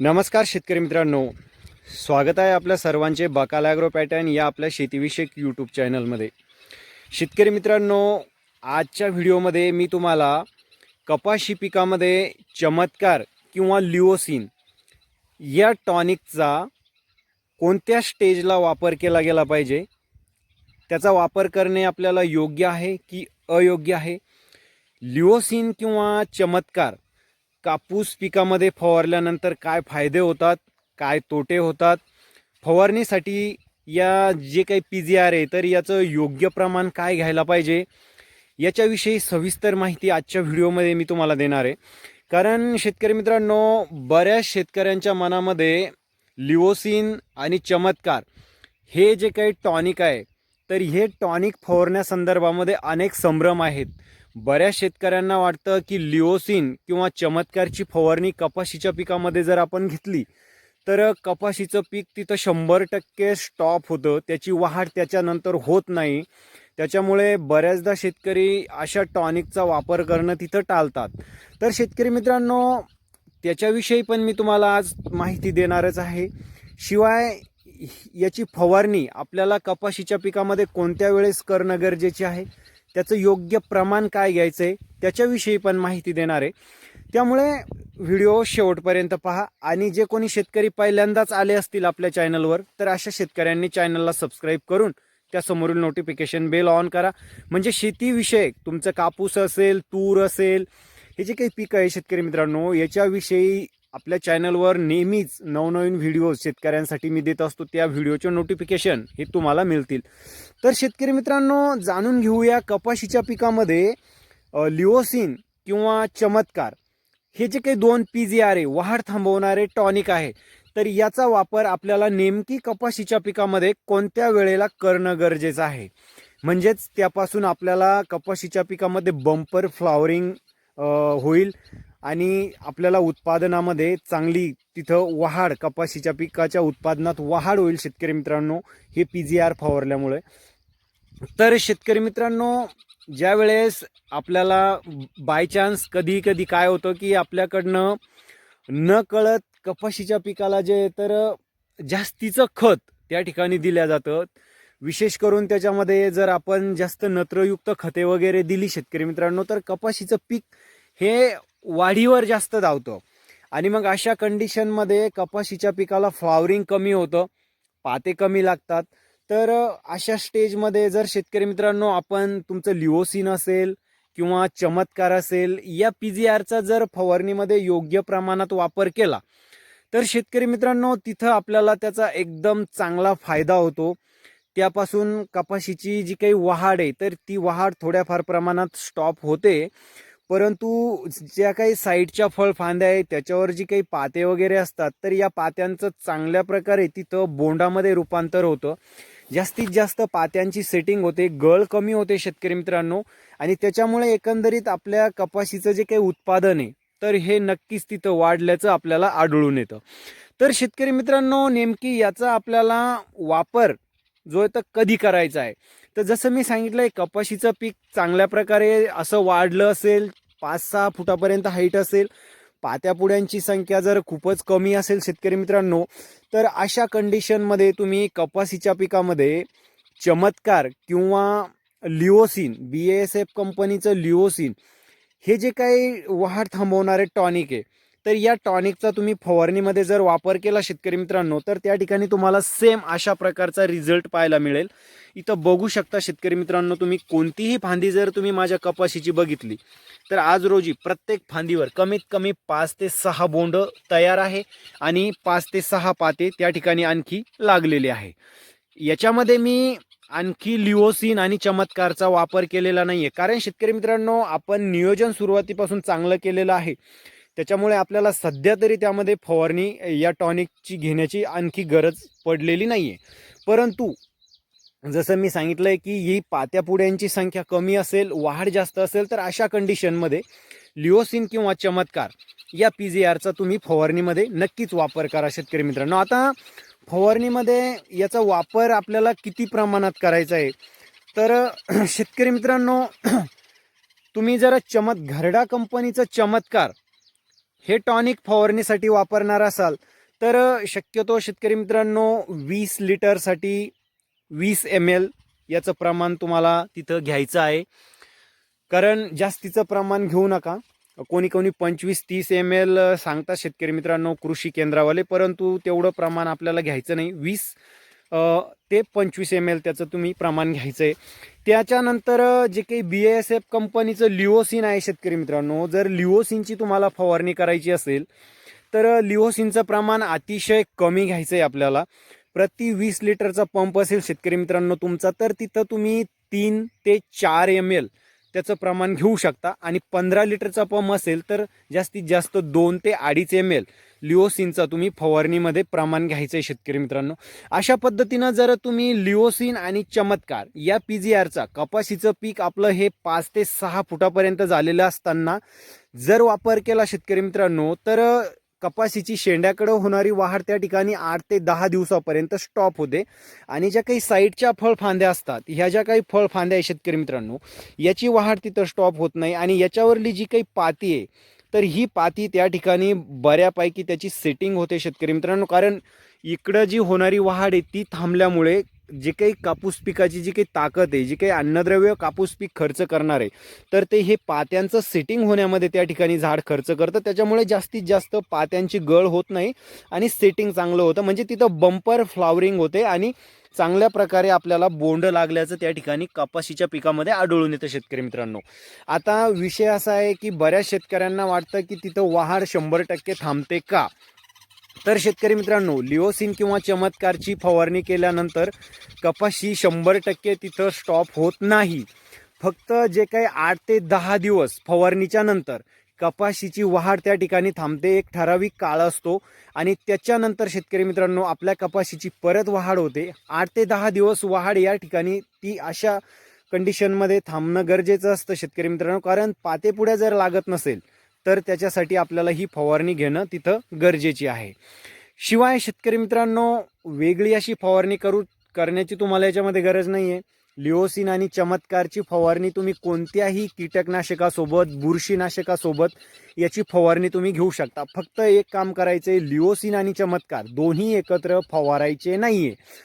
नमस्कार शेतकरी मित्रांनो. स्वागत आहे आपल्या सर्वांचे बकाल ॲग्रो पॅटर्न या आपल्या शेतीविषयक यूट्यूब चॅनलमध्ये. शेतकरी मित्रांनो आजच्या व्हिडिओमध्ये मी तुम्हाला कपाशी पिकामध्ये चमत्कार किंवा लिओसिन या टॉनिकचा कोणत्या स्टेजला वापर केला गेला पाहिजे? त्याचा वापर करणे आपल्याला योग्य आहे की अयोग्य आहे? लिओसिन किंवा चमत्कार कापूस पिकामध्ये फवारल्यानंतर काय फायदे होतात काय तोटे होतात? फवारणीसाठी या जे काही पी जी आर आहे तर याचं योग्य प्रमाण काय घ्यायला पाहिजे? याच्याविषयी सविस्तर माहिती आजच्या व्हिडिओमध्ये मी तुम्हाला देणार आहे. कारण शेतकरी मित्रांनो बऱ्याच शेतकऱ्यांच्या मनामध्ये लिओसिन आणि चमत्कार हे जे काही टॉनिक आहे तर हे टॉनिक फवारण्यासंदर्भामध्ये अनेक संभ्रम आहेत. बऱ्याच शेतकऱ्यांना वाटतं की लिओसिन किंवा चमत्कारची फवारणी कपाशीच्या पिकामध्ये जर आपण घेतली तर कपाशीचं पीक तिथं शंभर टक्के स्टॉप होतं. त्याची वाढ त्याच्यानंतर होत नाही. त्याच्यामुळे बऱ्याचदा शेतकरी अशा टॉनिकचा वापर करणं तिथं टाळतात. तर शेतकरी मित्रांनो त्याच्याविषयी पण मी तुम्हाला आज माहिती देणारच आहे. शिवाय याची फवारणी आपल्याला कपाशीच्या पिकामध्ये कोणत्या वेळेस करणं गरजेचे आहे? त्याचं योग्य प्रमाण काय घ्यायचं आहे त्याच्याविषयी पण माहिती देणार आहे. त्यामुळे व्हिडिओ शेवटपर्यंत पहा. आणि जे कोणी शेतकरी पहिल्यांदाच आले असतील आपल्या चॅनलवर तर अशा शेतकऱ्यांनी चॅनलला सबस्क्राईब करून त्यासमोरील नोटिफिकेशन बेल ऑन करा. म्हणजे शेतीविषयक तुमचं कापूस असेल तूर असेल हे जे काही पिकं आहे शेतकरी मित्रांनो याच्याविषयी आपल्या चॅनलवर नेहमीच नवनवीन व्हिडिओ शेतकऱ्यांसाठी मी देत असतो. त्या व्हिडिओचे नोटिफिकेशन हे तुम्हाला मिळतील. तर शेतकरी मित्रांनो जाणून घेऊया कपाशीच्या पिकामध्ये लिओसिन किंवा चमत्कार. हे जे काही दोन पी जी आर ए वाढ थांबवणारे टॉनिक आहे. तर याचा वापर आपल्याला नेमकी कपाशीच्या पिकामध्ये कोणत्या वेळेला करणं गरजेचं आहे? म्हणजेच त्यापासून आपल्याला कपाशीच्या पिकामध्ये बंपर फ्लॉवरिंग होईल. आणि आपल्याला उत्पादनामध्ये चांगली तिथं वाढ कपाशीच्या पिकाच्या उत्पादनात वाढ होईल शेतकरी मित्रांनो हे पी जी आर फवारल्यामुळे. तर शेतकरी मित्रांनो ज्या वेळेस आपल्याला बाय चान्स कधी कधी काय होतं की आपल्याकडनं न कळत कपाशीच्या पिकाला जे तर जास्तीचं खत त्या ठिकाणी दिल्या जातं. विशेष करून त्याच्यामध्ये जर आपण जास्त नत्रयुक्त खते वगैरे दिली शेतकरी मित्रांनो तर कपाशीचं पीक हे वाढीवर जास्त धावतो. आणि मग अशा कंडिशनमध्ये कपाशीच्या पिकाला फ्लॉवरिंग कमी होतं पाते कमी लागतात. तर अशा स्टेजमध्ये जर शेतकरी मित्रांनो आपण तुमचं लिओसिन असेल किंवा चमत्कार असेल या पी जी आरचा जर फवारणीमध्ये योग्य प्रमाणात वापर केला तर शेतकरी मित्रांनो तिथं आपल्याला त्याचा एकदम चांगला फायदा होतो. त्यापासून कपाशीची जी काही वहाड आहे तर ती वहाड थोड्याफार प्रमाणात स्टॉप होते. परंतु ज्या काही साईडच्या फळफांद्या आहेत त्याच्यावर जी काही पाते वगैरे असतात तर या पात्यांचं चांगल्या प्रकारे तिथं बोंडामध्ये रूपांतर होतं. जास्तीत जास्त पात्यांची सेटिंग होते गळ कमी होते शेतकरी मित्रांनो. आणि त्याच्यामुळे एकंदरीत आपल्या कपाशीचं जे काही उत्पादन आहे तर हे नक्कीच तिथं वाढल्याचं आपल्याला आढळून येतं. तर शेतकरी मित्रांनो नेमकी याचा आपल्याला वापर जो आहे तर कधी करायचा आहे? तर जसं मी सांगितलंय कपाशीचं पीक चांगल्या प्रकारे असं वाढलं असेल पाच सहा फुटापर्यंत हाईट असेल पात्यापुड्यांची संख्या जर खूपच कमी असेल शेतकरी मित्रांनो तर अशा कंडिशनमध्ये तुम्ही कपाशीच्या पिकामध्ये चमत्कार किंवा लिओसिन बी एस एफ कंपनीचं लिओसिन हे जे काही वाढ थांबवणारे टॉनिक आहे तर या टॉनिकचा तुम्ही फवारणीमध्ये जर वापर केला शेतकरी मित्रांनो तर त्या ठिकाणी तुम्हाला सेम अशा प्रकारचा रिझल्ट पाहायला मिळेल. इथं बघू शकता शेतकरी मित्रांनो तुम्ही कोणतीही फांदी जर तुम्ही माझ्या कपाशीची बघितली तर आज रोजी प्रत्येक फांदीवर कमीत कमी पाच ते सहा बोंड तयार आहे आणि पाच ते सहा पाते त्या ठिकाणी आणखी लागलेले आहे. याच्यामध्ये मी आणखी लिओसिन आणि चमत्कारचा वापर केलेला नाही आहे कारण शेतकरी मित्रांनो आपण नियोजन सुरुवातीपासून चांगलं केलेलं आहे. त्याच्यामुळे आपल्याला सध्या तरी त्यामध्ये फवारणी या टॉनिकची घेण्याची आणखी गरज पडलेली नाही आहे परंतु जसं मी सांगितलं आहे की ही पात्यापुड्यांची संख्या कमी असेल वाढ जास्त असेल तर अशा कंडिशनमध्ये लिओसिन किंवा चमत्कार या पी जी आरचा तुम्ही फवारणीमध्ये नक्कीच वापर करा शेतकरी मित्रांनो. आता फवारणीमध्ये याचा वापर आपल्याला किती प्रमाणात करायचा आहे? तर शेतकरी मित्रांनो तुम्ही जरा चमत घरडा कंपनीचं चमत्कार हे टॉनिक फवारणीसाठी वापरणार असाल तर शक्यतो शेतकरी मित्रांनो वीस लिटरसाठी वीस एम एल याचं प्रमाण तुम्हाला तिथं घ्यायचं आहे. कारण जास्तीचं प्रमाण घेऊ नका. कोणी कोणी पंचवीस तीस एम एल सांगतात शेतकरी मित्रांनो कृषी केंद्रावाले परंतु तेवढं प्रमाण आपल्याला घ्यायचं नाही. वीस ते पंचवीस एम एल त्याचं तुम्ही प्रमाण घ्यायचं आहे त्याच्यानंतर जे काही बी एस एफ कंपनीचं लिओसिन आहे शेतकरी मित्रांनो जर लिओसिनची तुम्हाला फवारणी करायची असेल तर लिओसिनचं प्रमाण अतिशय कमी घ्यायचं आहे आपल्याला. प्रति वीस लिटरचा पंप असेल शेतकरी मित्रांनो तुमचा तर तिथं तुम्ही तीन ते चार एम एल त्याचं प्रमाण घेऊ शकता. आणि पंधरा लिटरचा पंप असेल तर जास्तीत जास्त दोन ते अडीच एम एल लिओसिनचा तुम्ही फवारणीमध्ये प्रमाण घ्यायचं आहे शेतकरी मित्रांनो. अशा पद्धतीनं जर तुम्ही लिओसिन आणि चमत्कार या पी जी आरचा कपाशीचं पीक आपलं हे पाच ते सहा फुटापर्यंत झालेलं असताना जर वापर केला शेतकरी मित्रांनो तर कपाशीची शेंड्याकडं होणारी वाढ त्या ठिकाणी आठ ते दहा दिवसापर्यंत स्टॉप होते. आणि ज्या काही साईडच्या फळफांद्या असतात ह्या ज्या काही फळफांद्या आहे शेतकरी मित्रांनो याची वाढ तिथं स्टॉप होत नाही. आणि याच्यावरली जी काही पाती आहे तर ही पाती त्या ठिकाणी बऱ्यापैकी त्याची सेटिंग होते शेतकरी मित्रांनो. कारण इकडं जी होणारी वाढ आहे ती थांबल्यामुळे जे काही कापूस पिकाची जी काही ताकद आहे जी काही अन्नद्रव्य कापूस पीक खर्च करणार आहे तर ते हे पात्यांचं सेटिंग होण्यामध्ये त्या ठिकाणी झाड खर्च करतं. त्याच्यामुळे जास्तीत जास्त पात्यांची गळ होत नाही आणि सेटिंग चांगलं होतं. म्हणजे तिथं बंपर फ्लावरिंग होते आणि चांगल्या प्रकारे आपल्याला बोंड लागल्याचं त्या ठिकाणी कपाशीच्या पिकामध्ये आढळून येतं शेतकरी मित्रांनो. आता विषय असा आहे की बऱ्याच शेतकऱ्यांना वाटतं की तिथं वाहार शंभर टक्के थांबते का? तर शेतकरी मित्रांनो लिओसिन किंवा चमत्कारची फवारणी केल्यानंतर कपाशी शंभर टक्के तिथं स्टॉप होत नाही. फक्त जे काही आठ ते दहा दिवस फवारणीच्या नंतर कपाशीची वाढ त्या ठिकाणी थांबते एक ठराविक काळ असतो आणि त्याच्यानंतर शेतकरी मित्रांनो आपल्या कपाशीची परत वाढ होते. आठ ते दहा दिवस वाढ या ठिकाणी ती अशा कंडिशनमध्ये थांबणं गरजेचं असतं शेतकरी मित्रांनो कारण पातेपुड्या जर लागत नसेल तर त्याच्यासाठी आपल्याला ही फवारणी घेणं तिथं गरजेची आहे. शिवाय शेतकरी मित्रांनो वेगळी अशी फवारणी करू करण्याची तुम्हाला याच्यामध्ये गरज नाही आहे लिओसिन आणि चमत्कारची फवारणी तुम्ही कोणत्याही कीटकनाशकासोबत बुरशीनाशकासोबत याची फवारणी तुम्ही घेऊ शकता. फक्त एक काम करायचं आहे लिओसिन आणि चमत्कार दोन्ही एकत्र फवारायचे नाही आहे